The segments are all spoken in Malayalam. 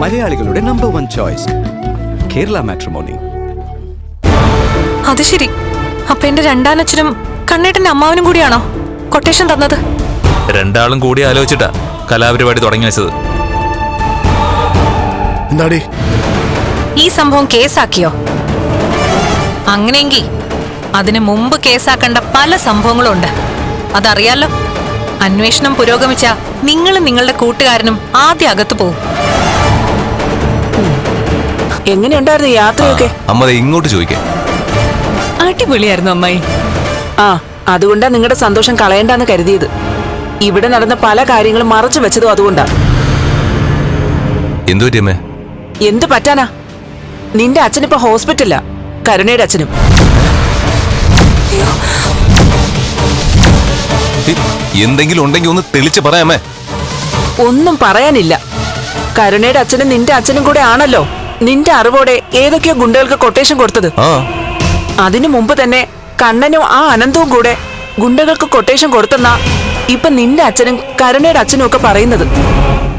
മലയാളികളുടെ number one choice Kerala matrimony അത് ശരി. അപ്പൊ എന്റെ രണ്ടാനച്ഛനും കണ്ണേട്ടന്റെ അമ്മാവനും കൂടിയാണോ കൊട്ടേഷൻ തന്നത്? രണ്ടാളും കൂടി ആലോചിച്ചിട്ടാ കലാപരിപാടി തുടങ്ങി വെച്ചത്. എന്താടി? ഈ സംഭവം കേസാക്കിയോ? അങ്ങനെയെങ്കിൽ അതിന് മുമ്പ് കേസാക്കേണ്ട പല സംഭവങ്ങളും ഉണ്ട്. അതറിയാലോ. അന്വേഷണം പുരോഗമിച്ച നിങ്ങളും നിങ്ങളുടെ കൂട്ടുകാരനും ആദ്യ അകത്ത് പോകും എങ്ങനെയുണ്ടായിരുന്നു യാത്രയൊക്കെ? അമ്മ ഇങ്ങോട്ട് ചോദിക്കേ. അടിപൊളിയായിരുന്നു അമ്മായി. ആ അതുകൊണ്ടാ നിങ്ങളുടെ സന്തോഷം കളയണ്ടെന്ന് കരുതിയത്. ഇവിടെ നടന്ന പല കാര്യങ്ങളും മറച്ചു വെച്ചതും അതുകൊണ്ടാ. എന്തു എന്ത് പറ്റാനാ? നിന്റെ അച്ഛനിപ്പോ ഹോസ്പിറ്റലാ. കരുണയുടെ അച്ഛനും. എന്തെങ്കിലും ഉണ്ടെങ്കിൽ ഒന്ന് തെളിച്ച് പറയാമേ. ഒന്നും പറയാനില്ല. കരുണയുടെ അച്ഛനും നിന്റെ അച്ഛനും കൂടെ ആണല്ലോ. നിന്റെ അറിവോടെ ഏതൊക്കെയോ ഗുണ്ടകൾക്ക് കൊട്ടേഷൻ കൊടുത്തത്. അതിനു മുമ്പ് തന്നെ കണ്ണനും ആ അനന്തവും കൂടെ ഗുണ്ടകൾക്ക് കൊട്ടേഷൻ കൊടുത്തെന്നാ ഇപ്പൊ നിന്റെ അച്ഛനും കരുണയുടെ അച്ഛനും ഒക്കെ പറയുന്നത്.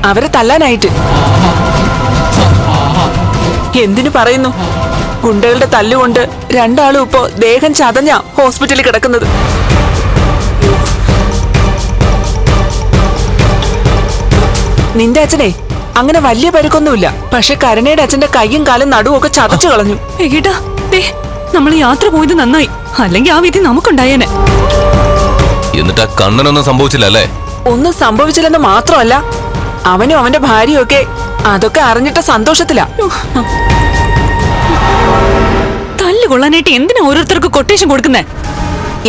അവരെ തല്ലാനായിട്ട്. എന്തിനു പറയുന്നു? ഗുണ്ടകളുടെ തല്ലുകൊണ്ട് രണ്ടാളും ഇപ്പോ ദേഹം ചതഞ്ഞ ഹോസ്പിറ്റലിൽ കിടക്കുന്നത്. നിന്റെ അച്ഛനെ അങ്ങനെ വലിയ പരുക്കൊന്നുമില്ല. പക്ഷെ കരുണയുടെ അച്ഛന്റെ കൈയും കാലും നടുവും ഒക്കെ ചതച്ചു കളഞ്ഞു. ഏട്ടാ ദേ നമ്മൾ യാത്ര പോയത് നന്നായി. അല്ലെങ്കിൽ ആ വിധി നമുക്കുണ്ടായേനെ. എന്നിട്ട് ആ കണ്ണനൊന്നും സംഭവിച്ചില്ല അല്ലേ? ഒന്നും സംഭവിച്ചില്ലെന്ന് മാത്രമല്ല അവനും അവന്റെ ഭാര്യയും ഒക്കെ അതൊക്കെ അറിഞ്ഞിട്ട് സന്തോഷത്തിലാ. തല്ലുകൊള്ളാനായിട്ട് എന്തിനാ ഓരോരുത്തർക്ക് കൊട്ടേഷൻ കൊടുക്കുന്നേ?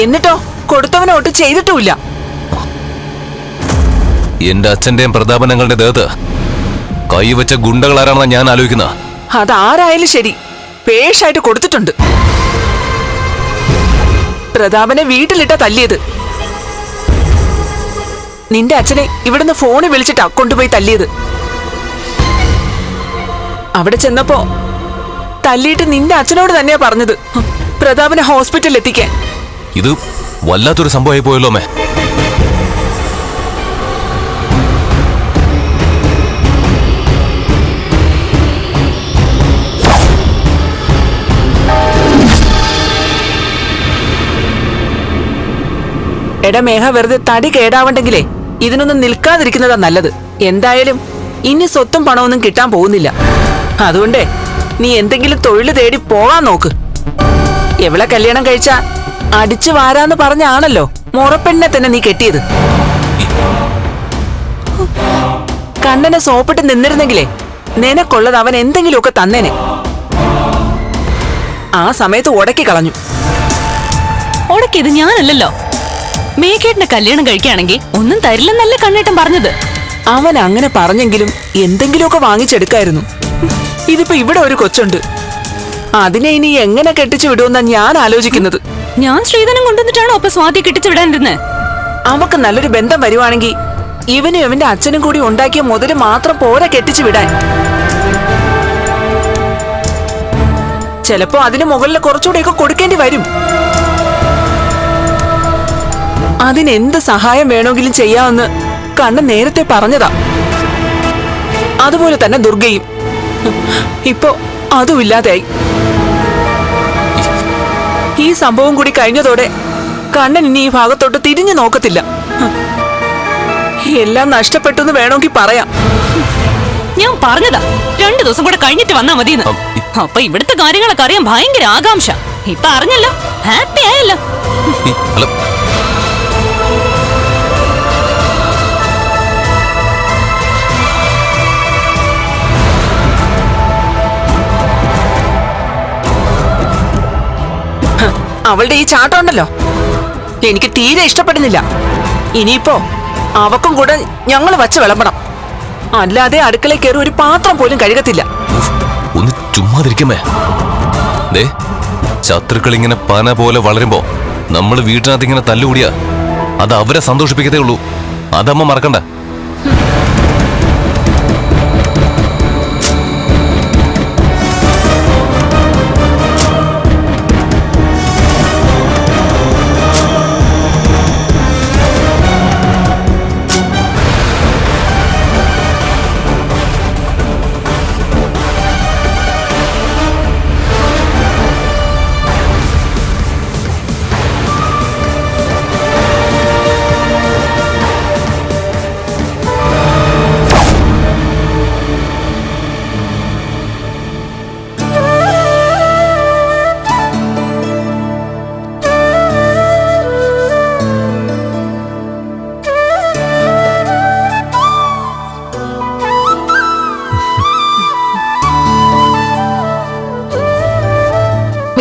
എന്നിട്ടോ കൊടുത്തവനെ ഒട്ടും ചെയ്തിട്ടുമില്ല. എന്റെ അച്ഛന്റെയും പ്രതാപനങ്ങളുടെ ദേഹത്ത് കൈവച്ച ഗുണ്ടകൾ ആരാണെന്നാ ഞാൻ ആലോചിക്കുന്ന? അതാരായാലും ശരി. പേഷായിട്ട് കൊടുത്തിട്ടുണ്ട്. പ്രതാപനെ വീട്ടിലിട്ട തല്ലിയത്. നിന്റെ അച്ഛനെ ഇവിടുന്ന് ഫോണിൽ വിളിച്ചിട്ടാ കൊണ്ടുപോയി തല്ലിയത്. അവിടെ ചെന്നപ്പോ തല്ലിയിട്ട് നിന്റെ അച്ഛനോട് തന്നെയാ പറഞ്ഞത്. പ്രതാപനെ ഹോസ്പിറ്റലിൽ എത്തിക്കാൻ ഇത് വല്ലാത്തൊരു സംഭവമായി പോയല്ലോ അമ്മേ. എടാ മേഘ വെറുതെ തടി കേടാവണ്ടെങ്കിലേ ഇതിനൊന്നും നിൽക്കാതിരിക്കുന്നതാ നല്ലത്. എന്തായാലും ഇനി സ്വത്തും പണമൊന്നും കിട്ടാൻ പോകുന്നില്ല. അതുകൊണ്ടേ നീ എന്തെങ്കിലും തൊഴിൽ തേടി പോവാൻ നോക്ക്. എവിടെ കല്യാണം കഴിച്ച അടിച്ചു വാരാന്ന് പറഞ്ഞാണല്ലോ മുറപ്പെണ്ണെ തന്നെ നീ കെട്ടിയത്. കണ്ണനെ സോപ്പിട്ട് നിന്നിരുന്നെങ്കിലേ നിനക്കുള്ളത് അവൻ എന്തെങ്കിലുമൊക്കെ തന്നേനെ. ആ സമയത്ത് ഉടക്കി കളഞ്ഞു. ഉടക്കിയത് ഞാനല്ലല്ലോ. മേഘേട്ടനെ കല്യാണം കഴിക്കുകയാണെങ്കിൽ ഒന്നും തരില്ലെന്നല്ല കണ്ണേട്ടൻ പറഞ്ഞത്? അവൻ അങ്ങനെ പറഞ്ഞെങ്കിലും എന്തെങ്കിലുമൊക്കെ വാങ്ങിച്ചെടുക്കായിരുന്നു. ഇതിപ്പോ ഇവിടെ ഒരു കൊച്ചുണ്ട്. അതിനെ ഇനി എങ്ങനെ കെട്ടിച്ചു വിടുമെന്നാ ഞാൻ ആലോചിക്കുന്നത്. ഞാൻ ശ്രീധനം കൊണ്ടുവന്നിട്ടാണോ അപ്പൊ സ്വാതി കെട്ടിച്ചു വിടാനിരുന്നത് അവക്ക് നല്ലൊരു ബന്ധം വരുവാണെങ്കിൽ ഇവനും ഇവന്റെ അച്ഛനും കൂടി ഉണ്ടാക്കിയ മുതൽ മാത്രം പോരാ കെട്ടിച്ചു വിടാൻ. ചിലപ്പോ അതിന് മുകളിൽ കുറച്ചുകൂടെയൊക്കെ കൊടുക്കേണ്ടി വരും. അതിനെന്ത് സഹായം വേണമെങ്കിലും ചെയ്യാമെന്ന് കണ്ണൻ നേരത്തെ പറഞ്ഞതാ. അതുപോലെ തന്നെ ദുർഗയും. ഇപ്പോ അതുമില്ലാതെയായി ഈ സംഭവം കൂടി കഴിഞ്ഞതോടെ കണ്ണൻ ഇനി ഈ ഭാഗത്തോട്ട് തിരിഞ്ഞു നോക്കത്തില്ല. എല്ലാം നഷ്ടപ്പെട്ടു എന്ന് വേണമെങ്കിൽ പറയാം. ഞാൻ പറഞ്ഞതാ. രണ്ടു ദിവസം കൂടെ കഴിഞ്ഞിട്ട് വന്നാ മതി അപ്പൊ ഇവിടുത്തെ കാര്യങ്ങളൊക്കെ അറിയാൻ ഭയങ്കര ആകാംക്ഷ. ഇപ്പൊ അറിഞ്ഞല്ലോ. ഹാപ്പി ആയല്ലോ. അവളുടെ ഈ ചാട്ടം ഉണ്ടല്ലോ. എനിക്ക് തീരെ ഇഷ്ടപ്പെടുന്നില്ല. ഇനിയിപ്പോ അവക്കും കൂടെ ഞങ്ങൾ വച്ച് വിളമ്പണം. അല്ലാതെ അടുക്കള കയറി ഒരു പാത്രം പോലും കഴുകത്തില്ല. ഒന്ന് ചുമ്മാതിരിക്കമേ. ദേ ശത്രുക്കൾ ഇങ്ങനെ പന പോലെ വളരുമ്പോ നമ്മൾ വീട്ടിനകത്ത് ഇങ്ങനെ തല്ലുകൂടിയാ. അത് അവരെ സന്തോഷിപ്പിക്കത്തേ ഉള്ളൂ. അതമ്മ മറക്കണ്ട.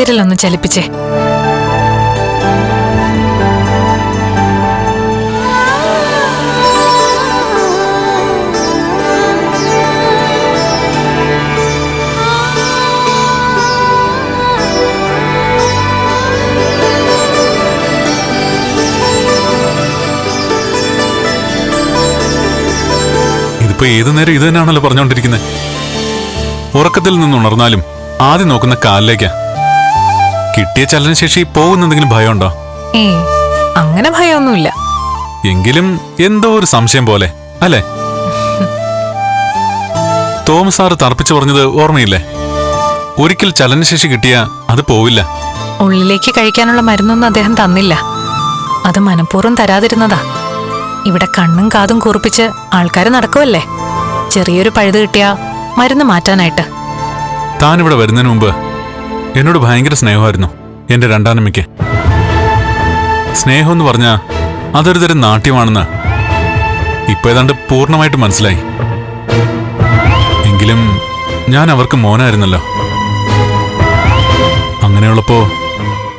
വിരലൊന്ന് ചലിപ്പിച്ചേ. ഇപ്പൊ ഏതു നേരം ഇത് തന്നെയാണല്ലോ പറഞ്ഞുകൊണ്ടിരിക്കുന്നത് ഉറക്കത്തിൽ നിന്ന് ഉണർന്നാലും ആദ്യം നോക്കുന്ന കാലിലേക്കാ. കിട്ടിയ ചലനശേഷി പോകുന്നെന്തെങ്കിലും ഭയമുണ്ടോ? ഏ അങ്ങനെ ഭയമൊന്നുമില്ല. എങ്കിലും എന്തോ ഒരു സംശയം പോലെ അല്ലേ? തോമസ് സാറ് തർപ്പിച്ചു പറഞ്ഞത് ഓർമ്മയില്ലേ? ഒരിക്കൽ ചലനശേഷി കിട്ടിയ അത് പോവില്ല. ഉള്ളിലേക്ക് കഴിക്കാനുള്ള മരുന്നൊന്നും അദ്ദേഹം തന്നില്ല. അത് മനഃപൂർവം തരാതിരുന്നതാ. ഇവിടെ കണ്ണും കാതും കൂർപ്പിച്ച് ആൾക്കാർ നടക്കുമല്ലേ ചെറിയൊരു പഴുത് കിട്ടിയ മരുന്ന് മാറ്റാനായിട്ട്. താനിവിടെ വരുന്നതിന് മുമ്പ് എന്നോട് ഭയങ്കര സ്നേഹമായിരുന്നു എന്റെ രണ്ടാനമ്മയ്ക്ക്. സ്നേഹം എന്ന് പറഞ്ഞാൽ അതൊരു തരം നാട്യമാണെന്ന് ഇപ്പൊ ഏതാണ്ട് പൂർണമായിട്ട് മനസ്സിലായി. എങ്കിലും ഞാൻ അവർക്ക് മോനായിരുന്നല്ലോ. അങ്ങനെയുള്ളപ്പോ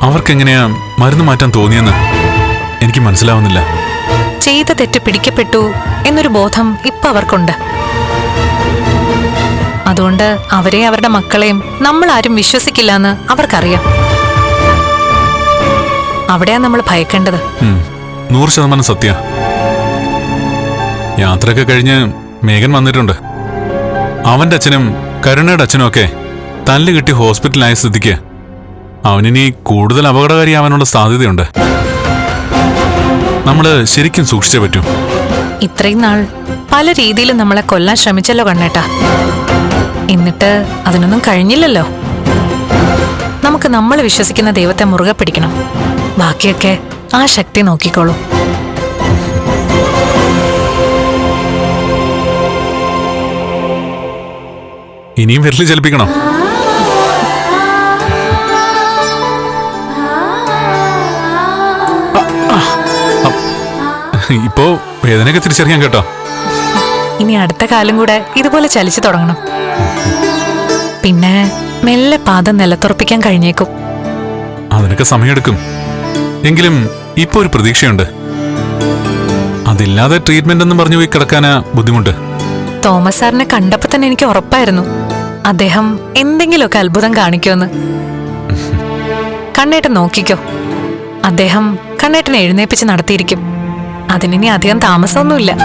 അവർക്കെങ്ങനെയാ മരുന്ന് മാറ്റാൻ തോന്നിയെന്ന് എനിക്ക് മനസ്സിലാവുന്നില്ല. ചെയ്ത തെറ്റ് പിടിക്കപ്പെട്ടു എന്നൊരു ബോധം ഇപ്പൊ അവർക്കുണ്ട്. അതുകൊണ്ട് അവരെ അവരുടെ മക്കളെയും നമ്മൾ ആരും വിശ്വസിക്കില്ല എന്ന് അവർക്കറിയാം. അവിടെയാ നമ്മൾ ഭയക്കേണ്ടത്. നൂറ് ശതമാനം സത്യ. യാത്രയൊക്കെ കഴിഞ്ഞ് മേഘൻ വന്നിട്ടുണ്ട്. അവന്റെ അച്ഛനും കരുണയുടെ അച്ഛനും ഒക്കെ തല്ല് കിട്ടി ഹോസ്പിറ്റലായ സ്ഥിതിക്ക് അവനിനി കൂടുതൽ അപകടകാരിയാവാനുള്ള സാധ്യതയുണ്ട്. നമ്മൾ ശരിക്കും സൂക്ഷിച്ചേ പറ്റും. ഇത്രയും നാൾ പല രീതിയിലും നമ്മളെ കൊല്ലാൻ ശ്രമിച്ചല്ലോ കണ്ണേട്ടാ. എന്നിട്ട് അതിനൊന്നും കഴിഞ്ഞില്ലല്ലോ. നമുക്ക് നമ്മൾ വിശ്വസിക്കുന്ന ദൈവത്തെ മുറുകെ പിടിക്കണം. ബാക്കിയൊക്കെ ആ ശക്തി നോക്കിക്കോളൂ. ഇനിയും വിരൽ ചലിപ്പിക്കണം? ഇപ്പോ വേദനയൊക്കെ തിരിച്ചറിയാൻ കേട്ടോ. ഇനി അടുത്ത കാലം കൂടെ ഇതുപോലെ ചലിച്ചു തുടങ്ങണം. പിന്നെ മെല്ലെ പാദം നിലത്തുറപ്പിക്കാൻ കഴിഞ്ഞേക്കും. അതിനൊക്കെ സമയമെടുക്കും. എങ്കിലും ഇപ്പൊ ഒരു പ്രതീക്ഷയുണ്ട്. അതില്ലാതെ ട്രീറ്റ്മെന്റ് എന്ന് പറഞ്ഞു പോയി കിടക്കാനാ ബുദ്ധിമുട്ട്. തോമസ് സാറിനെ കണ്ടപ്പോ തന്നെ എനിക്ക് ഉറപ്പായിരുന്നു. അദ്ദേഹം എന്തെങ്കിലുമൊക്കെ അത്ഭുതം കാണിക്കുമെന്ന്. കണ്ണേട്ടൻ നോക്കിക്കോ. അദ്ദേഹം കണ്ണേട്ടനെ എഴുന്നേപ്പിച്ച് നടത്തിയിരിക്കും. അതിനി അധികം താമസമൊന്നുമില്ല.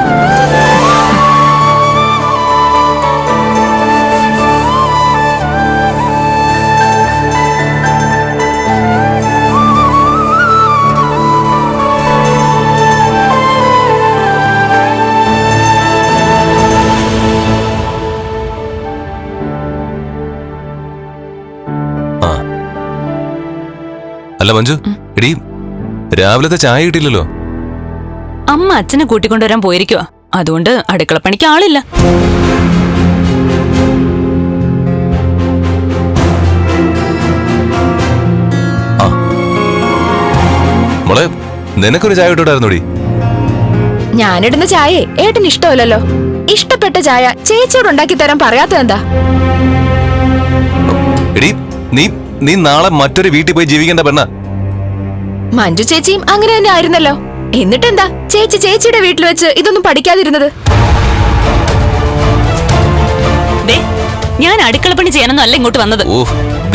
അല്ല മഞ്ജു. എടീ രാവിലത്തെ ചായ കിട്ടിയില്ലല്ലോ. അമ്മ അച്ഛനെ കൂട്ടിക്കൊണ്ടുവരാൻ പോയിരിക്കുവാ. അതുകൊണ്ട് അടുക്കളപ്പണിക്ക് ആളില്ല. മോളെ നിനക്കൊരു ചായ ഇട്ടോടായിരുന്നോടി ഞാനിടുന്ന ചായയെ ഏട്ടന് ഇഷ്ടമല്ലല്ലോ. ഇഷ്ടപ്പെട്ട ചായ ചേച്ചിയോട് ഉണ്ടാക്കി തരാൻ പറയാത്തതെന്താ? എടീ നീ നാളെ മറ്റൊരു വീട്ടിൽ പോയി ജീവിക്കേണ്ട പെണ്ണ. മഞ്ജു ചേച്ചിയും അങ്ങനെ തന്നെ ആയിരുന്നല്ലോ. എന്നിട്ടെന്താ? ചേച്ചി ചേച്ചിയുടെ വീട്ടിൽ വെച്ച് ഇതൊന്നും പഠിക്കാതിരുന്നത്? ദേ ഞാൻ അടുക്കളപ്പണി ചെയ്യാനൊന്നും അല്ല ഇങ്ങോട്ട് വന്നത്. ഓ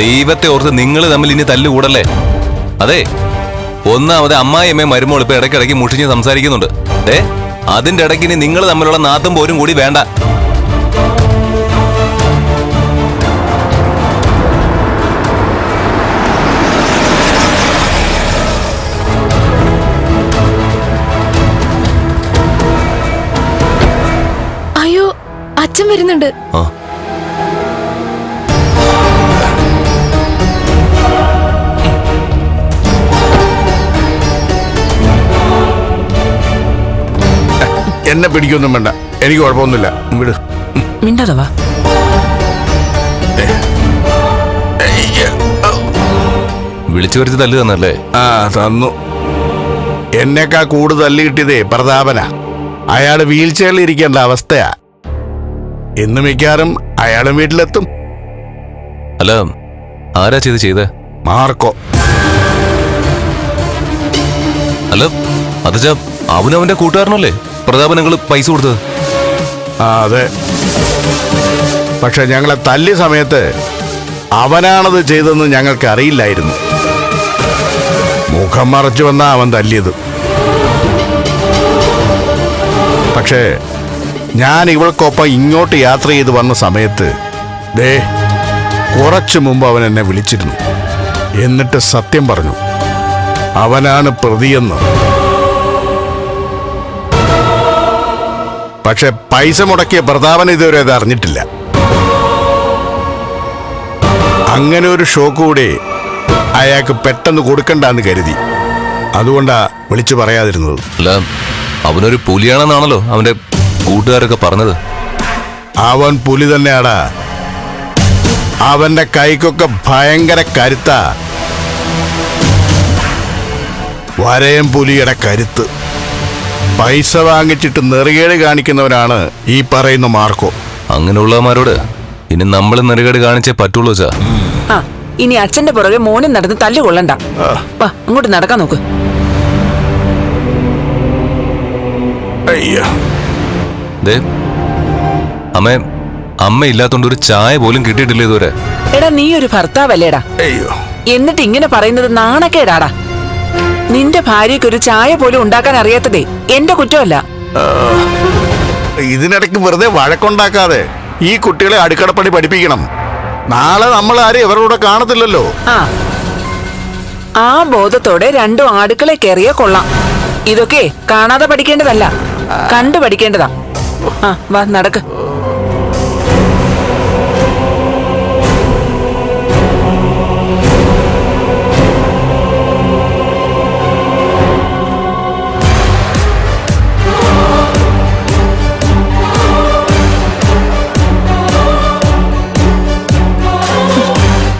ദൈവത്തെ ഓർത്ത് നിങ്ങൾ തമ്മിൽ ഇനി തല്ലുകൂടല്ലേ? അതെ ഒന്നാമത് അമ്മായിയമ്മയും മരുമോൾ ഇപ്പൊ ഇടയ്ക്കിടയ്ക്ക് മുഷിഞ്ഞ് സംസാരിക്കുന്നുണ്ട്. ഏ അതിന്റെ ഇടയ്ക്ക് ഇനി നിങ്ങൾ തമ്മിലുള്ള നാത്തും പോരും കൂടി വേണ്ട. അച്ഛൻ വരുന്നുണ്ട്. എന്നെ പിടിക്കൊന്നും വേണ്ട. എനിക്ക് കുഴപ്പമൊന്നുമില്ല. വിട്. മിണ്ടാതെ വാ. വിളിച്ചു വരുത്തി തല്ല് തന്നല്ലേ ആ തന്നു. എന്നേക്കാ കൂടുതൽ തല്ലി കിട്ടിയതേ പ്രതാപന. അയാൾ വീൽ ചെയറിൽ ഇരിക്കേണ്ട അവസ്ഥയാ. ഇന്ന് മിക്കാറും അയാളും വീട്ടിലെത്തും. അല്ല ആരാ ചെയ്ത് ചെയ്തേ? മാർക്കോ. അല്ല അത് അവനവന്റെ കൂട്ടുകാരനല്ലേ? പ്രതാപൻ നിങ്ങൾ പൈസ കൊടുത്തത്. ആ അതെ. പക്ഷെ ഞങ്ങളെ തല്ലിയ സമയത്ത് അവനാണത് ചെയ്തതെന്ന് ഞങ്ങൾക്ക് അറിയില്ലായിരുന്നു. മുഖം മറച്ചു വന്ന അവൻ തല്ലിയത്. പക്ഷേ ഞാൻ ഇവൾക്കൊപ്പം ഇങ്ങോട്ട് യാത്ര ചെയ്ത് വന്ന സമയത്ത് ദേ കുറച്ചു മുമ്പ് അവൻ എന്നെ വിളിച്ചിരുന്നു. എന്നിട്ട് സത്യം പറഞ്ഞു അവനാണ് പ്രതിയെന്ന്. പക്ഷെ പൈസ മുടക്കിയ പ്രതാപൻ ഇതുവരെ അത് അറിഞ്ഞിട്ടില്ല. അങ്ങനെ ഒരു ഷോക്ക് അയാൾക്ക് പെട്ടെന്ന് കൊടുക്കണ്ടെന്ന് കരുതി. അതുകൊണ്ടാ വിളിച്ചു പറയാതിരുന്നത്. അല്ല അവനൊരു പുലിയാണെന്നാണല്ലോ അവന്റെ കൂട്ടുകാരൊക്കെ പറഞ്ഞത്? അവൻ പുലി തന്നെയാടാ. അവന്റെ കൈക്കൊക്കെ ഭയങ്കര കരുത്താ. വരയം പുലിയുടെ കരുത്ത്. പൈസ വാങ്ങിച്ചിട്ട് നെറുകേട് കാണിക്കുന്നവനാണ് ഈ പറയുന്ന മാർക്കോ. അങ്ങനെയുള്ളവന്മാരോട് ഇനി നമ്മൾ നെറുകേട് കാണിച്ചേ പറ്റുള്ളൂ ചാ ഇനി അച്ഛന്റെ പുറകെ മോനും നടന്ന് തല്ലുകൊള്ളണ്ട. അങ്ങോട്ട് നടക്കാൻ നോക്ക്. അയ്യോ. ദേ അമ്മേ അമ്മ ഇല്ലാത്തോണ്ട് ഒരു ചായ പോലും കിട്ടിയിട്ടില്ല ഇതുവരെ? എടാ നീ ഒരു ഭർത്താവല്ലേടാ. അയ്യോ. എന്നിട്ട് ഇങ്ങനെ പറയുന്നത് നാണക്കേടാടാ. നിന്റെ ഭാര്യയ്ക്ക് ഒരു ചായ പോലും ഉണ്ടാക്കാൻ അറിയാത്തതേ എന്റെ കുറ്റമല്ല. ഇതിനിടയ്ക്ക് വെറുതെ വഴക്കുണ്ടാക്കാതെ ഈ കുട്ടികളെ അടുക്കളപ്പണി പഠിപ്പിക്കണം. നാളെ നമ്മൾ ആരും ഇവരുടെ കാണത്തില്ലല്ലോ. ആ. ആ ബോധത്തോടെ രണ്ടും അടുക്കള കയറിയ കൊള്ളാം. ഇതൊക്കെ കാണാതെ പഠിക്കേണ്ടതല്ല കണ്ടു പഠിക്കേണ്ടതാ ആ വാ നടക്ക്.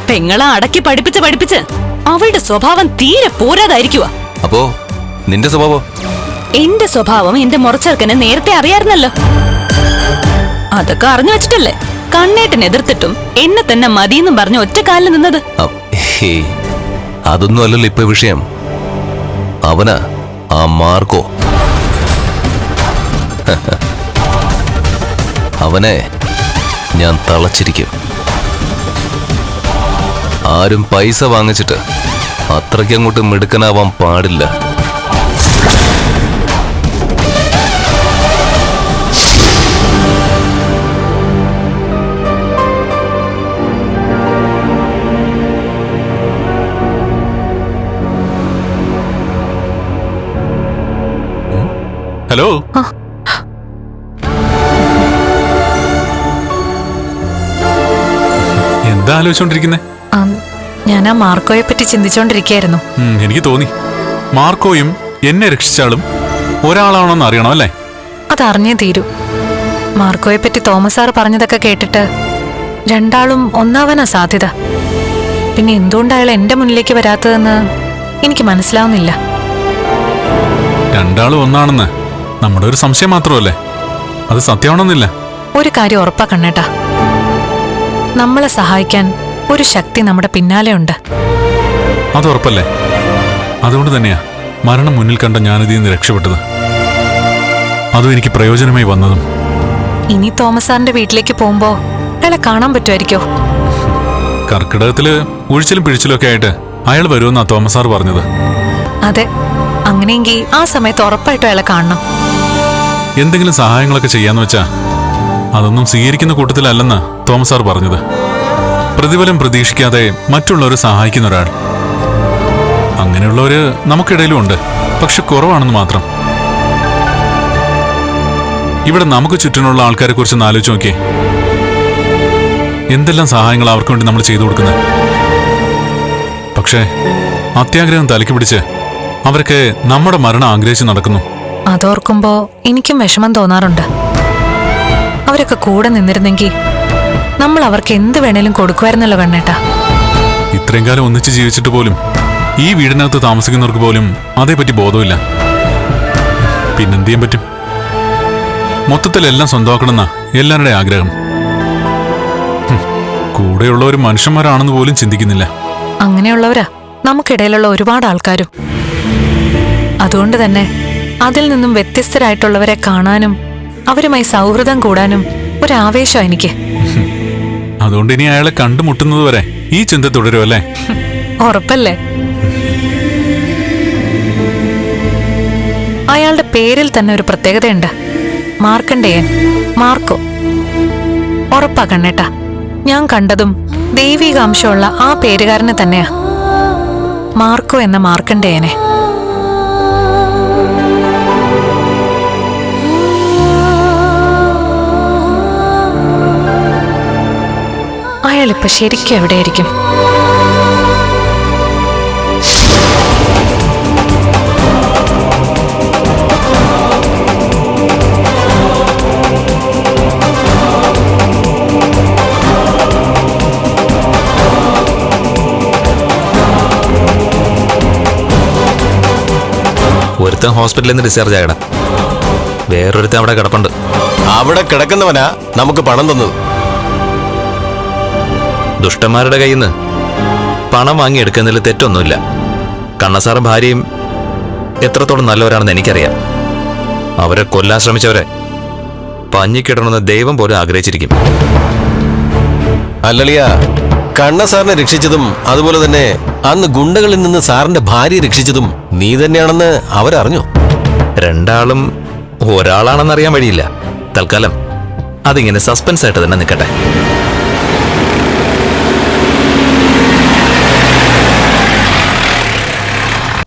പെങ്ങളെ അടക്കി പഠിപ്പിച്ച് പഠിപ്പിച്ച് അവളുടെ സ്വഭാവം തീരെ പോരാതായിരിക്കുക അപ്പോ നിന്റെ സ്വഭാവം? എന്റെ സ്വഭാവം എന്റെ മുറച്ചെറുക്കന് നേരത്തെ അറിയായിരുന്നല്ലോ. അതൊക്കെ അറിഞ്ഞു വെച്ചിട്ടല്ലേ? കണ്ണേട്ടൻ എതിർത്തിട്ടും എന്നെ തന്നെ മതിയെന്നും പറഞ്ഞ് ഒറ്റ കാലിൽ നിന്നത്. അതൊന്നും അല്ലല്ലോ ഇപ്പൊ വിഷയം. അവനാ ആ മാർക്കോ. അവനെ ഞാൻ തളച്ചിരിക്കും. ആരും പൈസ വാങ്ങിച്ചിട്ട് അത്രയ്ക്കങ്ങോട്ട് മിടുക്കനാവാൻ പാടില്ല. ഹലോ? എന്താ ആലോചിച്ചോണ്ടിരിക്കുന്നേ? ഞാൻ ആ മാർക്കോയെ പറ്റി ചിന്തിച്ചോണ്ടിരിക്കായിരുന്നു. എനിക്ക് തോന്നി. മാർക്കോയും എന്നെ രക്ഷിച്ചാളും ഒരാളാണോന്ന് അറിയണം അല്ലേ? അതറിഞ്ഞേ തീരൂ. മാർക്കോയെ പറ്റി തോമസ് സാർ പറഞ്ഞതൊക്കെ കേട്ടിട്ട് രണ്ടാളും ഒന്നാവാനാ സാധ്യത. പിന്നെ എന്തുകൊണ്ട് അയാൾ എന്റെ മുന്നിലേക്ക് വരാത്തതെന്ന് എനിക്ക് മനസ്സിലാവുന്നില്ല. രണ്ടാളും ഒന്നാണെന്ന്. നമ്മുടെ ഒരു സംശയം മാത്രമല്ലേ? അത് സത്യമാണെന്നില്ല. ഒരു കാര്യം ഉറപ്പാ കണ്ണേട്ടാ നമ്മളെ സഹായിക്കാൻ ഒരു ശക്തി നമ്മുടെ പിന്നാലെ ഉണ്ട്. അത് ഉറപ്പല്ലേ? അതുകൊണ്ട് തന്നെയാ മരണം മുന്നിൽ കണ്ട ഞാനിതിൽ നിന്ന് രക്ഷപ്പെട്ടത്. അതും എനിക്ക് പ്രയോജനമായി വന്നതും. ഇനി തോമസ് സാറിന്റെ വീട്ടിലേക്ക് പോകുമ്പോ അയാളെ കാണാൻ പറ്റുമായിരിക്കോ? കർക്കിടകത്തിൽ ഒഴിച്ചിലും പിഴിച്ചിലും ഒക്കെ ആയിട്ട് അയാൾ വരുമെന്നാ തോമസ് സാർ പറഞ്ഞത്. അതെ അങ്ങനെയെങ്കിൽ ആ സമയത്ത് ഉറപ്പായിട്ടും അയാളെ കാണണം. എന്തെങ്കിലും സഹായങ്ങളൊക്കെ ചെയ്യാന്ന് വെച്ചാ അതൊന്നും സ്വീകരിക്കുന്ന കൂട്ടത്തിലല്ലെന്ന് തോമസ് സാർ പറഞ്ഞത്. പ്രതിഫലം പ്രതീക്ഷിക്കാതെ മറ്റുള്ളവരെ സഹായിക്കുന്ന ഒരാൾ. അങ്ങനെയുള്ളവര് നമുക്കിടയിലും ഉണ്ട്. പക്ഷെ കുറവാണെന്ന് മാത്രം. ഇവിടെ നമുക്ക് ചുറ്റിനുള്ള ആൾക്കാരെ കുറിച്ച് ആലോചിച്ച് നോക്കിയേ. എന്തെല്ലാം സഹായങ്ങൾ അവർക്ക് വേണ്ടി നമ്മൾ ചെയ്തു കൊടുക്കുന്നത് പക്ഷേ അത്യാഗ്രഹം തലക്ക് പിടിച്ച് അവരൊക്കെ നമ്മുടെ മരണം ആഗ്രഹിച്ച് നടക്കുന്നു. അതോർക്കുമ്പോ എനിക്കും വിഷമം തോന്നാറുണ്ട്. അവരൊക്കെ കൂടെ നിന്നിരുന്നെങ്കിൽ നമ്മൾ അവർക്ക് എന്ത് വേണേലും കൊടുക്കുമായിരുന്നല്ലോ കണ്ണേട്ടാ. ഇത്രയും കാലം ഒന്നിച്ച് ജീവിച്ചിട്ട് പോലും ഈ വീടിനകത്ത് താമസിക്കുന്നവർക്ക് പോലും അതേപറ്റി ബോധമില്ല. പിന്നെന്ത് ചെയ്യാൻ പറ്റും? മൊത്തത്തിൽ എല്ലാം സ്വന്തമാക്കണമെന്നാ എല്ലാവരുടെ ആഗ്രഹം. കൂടെയുള്ളവർ മനുഷ്യന്മാരാണെന്ന് പോലും ചിന്തിക്കുന്നില്ല. അങ്ങനെയുള്ളവരാ നമുക്കിടയിലുള്ള ഒരുപാട് ആൾക്കാരും. അതുകൊണ്ട് തന്നെ അതിൽ നിന്നും വ്യത്യസ്തരായിട്ടുള്ളവരെ കാണാനും അവരുമായി സൗഹൃദം കൂടാനും ഒരാവേശം എനിക്ക്. അതുകൊണ്ട് ഇനി അയാളെ കണ്ടുമുട്ടുന്നത് വരെ ഈ ചിന്ത തുടരും അല്ലേ? ഉറപ്പല്ലേ? അയാളുടെ പേരിൽ തന്നെ ഒരു പ്രത്യേകതയുണ്ട്. മാർക്കണ്ടേയൻ മാർക്കോ. ഉറപ്പാ കണ്ണേട്ടാ ഞാൻ കണ്ടതും ദൈവികാംശമുള്ള ആ പേരുകാരനെ തന്നെയാ. മാർക്കോ എന്ന മാർക്കണ്ടേയനെ അയാളിപ്പോ ശരിക്കും എവിടെയായിരിക്കും ഒരുത്തൻ ഹോസ്പിറ്റലിൽ നിന്ന് ഡിസ്ചാർജ് ആയടാ വേറൊരുത്തൻ അവിടെ കിടപ്പുണ്ട്. അവിടെ കിടക്കുന്നവനാ നമുക്ക് പണം തന്നത്. ദുഷ്ടന്മാരുടെ കയ്യിൽ നിന്ന് പണം വാങ്ങിയെടുക്കുന്നതിൽ തെറ്റൊന്നുമില്ല. കണ്ണസാറും ഭാര്യയും എത്രത്തോളം നല്ലവരാണെന്ന് എനിക്കറിയാം. അവരെ കൊല്ലാൻ ശ്രമിച്ചവരെ പഞ്ഞിക്കിടണമെന്ന് ദൈവം പോലും ആഗ്രഹിച്ചിരിക്കും. അല്ലളിയ കണ്ണ സാറിനെ രക്ഷിച്ചതും അതുപോലെ തന്നെ അന്ന് ഗുണ്ടകളിൽ നിന്ന് സാറിന്റെ ഭാര്യ രക്ഷിച്ചതും നീ തന്നെയാണെന്ന് അവരറിഞ്ഞു. രണ്ടാളും ഒരാളാണെന്നറിയാൻ വഴിയില്ല. തൽക്കാലം അതിങ്ങനെ സസ്പെൻസ് ആയിട്ട് തന്നെ നിൽക്കട്ടെ.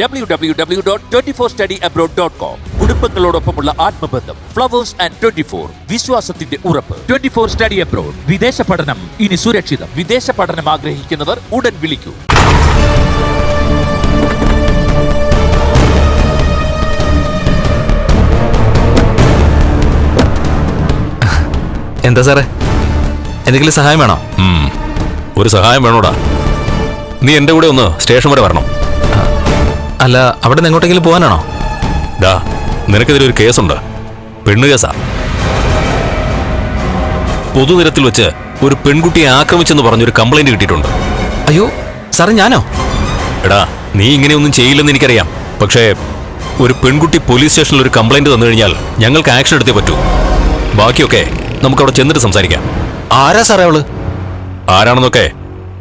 W W W dot twenty four study abroad dot com കുടുംബങ്ങളോടൊപ്പമുള്ള ആത്മബന്ധം ഫ്ലവേഴ്സ് ആൻഡ് ട്വന്റി ഫോർ വിശ്വാസത്തിന്റെ ഉറപ്പ്. ട്വന്റി ഫോർ സ്റ്റഡി അബ്രോഡ് വിദേശ പഠനം. ഇനി സുരക്ഷിതം. വിദേശ പഠനം ആഗ്രഹിക്കുന്നവർ ഉടൻ വിളിക്കൂ. എന്താ സാറേ? എന്തെങ്കിലും സഹായം വേണോ? ഒരു സഹായം വേണോടാ. നീ എന്റെ കൂടെ ഒന്ന് സ്റ്റേഷൻ വരെ വരണം. അല്ല അവിടെ നിന്ന് എങ്ങോട്ടെങ്കിലും പോകാനാണോ? ഡാ നിനക്കെതിരെ ഒരു കേസുണ്ട്. പെണ്ണു കേസാ. പൊതുനിരത്തിൽ വെച്ച് ഒരു പെൺകുട്ടിയെ ആക്രമിച്ചെന്ന് പറഞ്ഞൊരു കംപ്ലൈന്റ് കിട്ടിയിട്ടുണ്ട്. അയ്യോ സാറേ ഞാനോ? എടാ നീ ഇങ്ങനെയൊന്നും ചെയ്യില്ലെന്ന് എനിക്കറിയാം. പക്ഷേ ഒരു പെൺകുട്ടി പോലീസ് സ്റ്റേഷനിൽ ഒരു കംപ്ലൈന്റ് തന്നു കഴിഞ്ഞാൽ ഞങ്ങൾക്ക് ആക്ഷൻ എടുത്തേ പറ്റൂ. ബാക്കിയൊക്കെ നമുക്ക് അവിടെ ചെന്നിട്ട് സംസാരിക്കാം. ആരാ സാറേ അവൾ? ആരാണെന്നൊക്കെ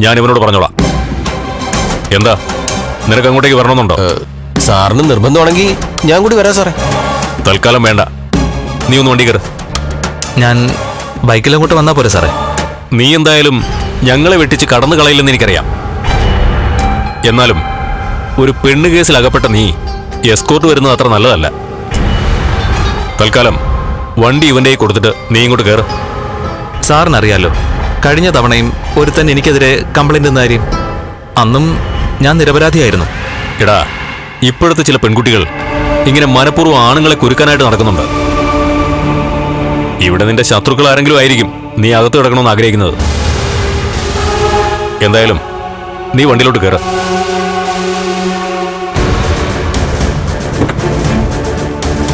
ഞാൻ ഇവനോട് പറഞ്ഞോളാം. എന്താ? നിനക്ക് അങ്ങോട്ടേക്ക് വരണമെന്നുണ്ടോ? സാറിന് നിർബന്ധമാണെങ്കിൽ ഞാൻ കൂടി വരാം സാറേ. തൽക്കാലം വേണ്ട. നീ ഒന്ന് വണ്ടി കയറ്. ഞാൻ ബൈക്കിൽ അങ്ങോട്ട് വന്നാ പോരെ സാറേ. നീ എന്തായാലും ഞങ്ങളെ വെട്ടിച്ച് കടന്നു കളയില്ലെന്ന് എനിക്കറിയാം. എന്നാലും ഒരു പെണ്ണ് കേസിൽ അകപ്പെട്ട നീ എസ്കോർട്ട് വരുന്നത് അത്ര നല്ലതല്ല. തൽക്കാലം വണ്ടി ഇവന്റെ കൊടുത്തിട്ട് നീ ഇങ്ങോട്ട് കയറ്. സാറിനറിയാലോ കഴിഞ്ഞ തവണയും ഒരുത്തൻ എനിക്കെതിരെ കംപ്ലൈന്റ് തന്ന കാര്യം അന്നും ഞാൻ നിരപരാധിയായിരുന്നു. എടാ ഇപ്പോഴത്തെ ചില പെൺകുട്ടികൾ ഇങ്ങനെ മനഃപൂർവം ആണുങ്ങളെ കുരുക്കാനായിട്ട് നടക്കുന്നുണ്ട്. ഇവിടെ നിന്റെ ശത്രുക്കൾ ആരെങ്കിലും ആയിരിക്കും നീ അകത്ത് കിടക്കണമെന്ന് ആഗ്രഹിക്കുന്നത്. എന്തായാലും നീ വണ്ടിയിലോട്ട് കയറ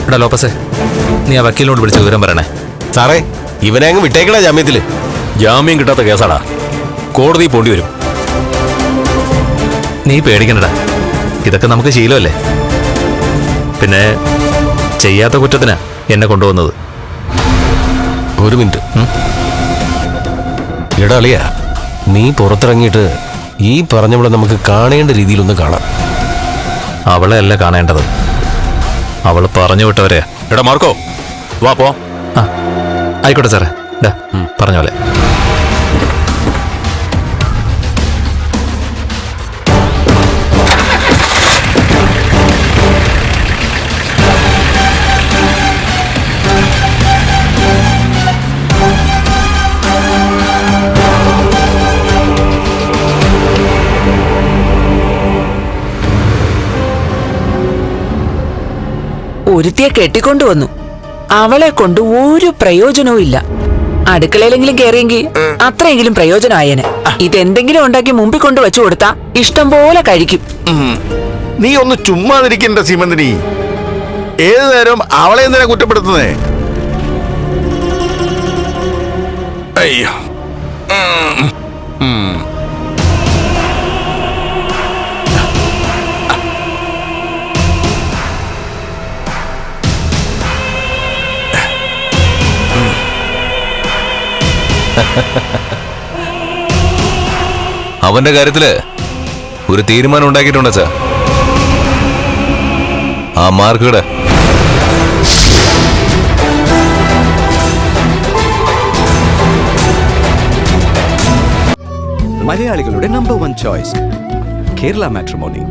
എടാ ലോപ്പസേ നീ ആ വക്കീലിനോട് വിളിച്ച് വിവരം പറയണേ. സാറേ ഇവനെ അങ്ങ് വിട്ടേക്കണ ജാമ്യത്തിൽ ജാമ്യം കിട്ടാത്ത കേസാടാ. കോടതി പോണ്ടി വരും. നീ പേടിക്കണ്ടടാ ഇതൊക്കെ നമുക്ക് ശീലമല്ലേ? പിന്നെ ചെയ്യാത്ത കുറ്റത്തിനാ എന്നെ കൊണ്ടുവന്നത്. ഒരു മിനിറ്റ്. എടാ അളിയ നീ പുറത്തിറങ്ങിയിട്ട് ഈ പറഞ്ഞവളെ നമുക്ക് കാണേണ്ട രീതിയിലൊന്നും കാണാം. അവളെ അല്ല കാണേണ്ടത്. അവൾ പറഞ്ഞു വിട്ടവരെ എടാ മാർക്കോ വാ പോ. ആ ആയിക്കോട്ടെ സാറേ. ഡാ പറഞ്ഞ പോലെ. ഒരുത്തിയെ കെട്ടിക്കൊണ്ടുവന്നു. അവളെ കൊണ്ട് ഒരു പ്രയോജനവും ഇല്ല. അടുക്കളയിലെങ്കിലും കയറിയെങ്കിൽ അത്രയെങ്കിലും പ്രയോജനമായേനെ. ഇതെന്തെങ്കിലും ഉണ്ടാക്കി മുമ്പിൽ കൊണ്ട് വെച്ചു കൊടുത്താ ഇഷ്ടം പോലെ കഴിക്കും നീ ഒന്ന് ചുമ്മാതിരിക്കണ്ട സീമന്തിനി. ഏത് നേരം അവളെ എന്തിനാ കുറ്റപ്പെടുത്തുന്നേ? അയ്യോ. അവന്റെ കാര്യത്തിൽ ഒരു തീരുമാനം ഉണ്ടാക്കിയിട്ടുണ്ട് അച്ഛാ ആ മാർക്കുടെ മലയാളികളുടെ number one choice Kerala matrimony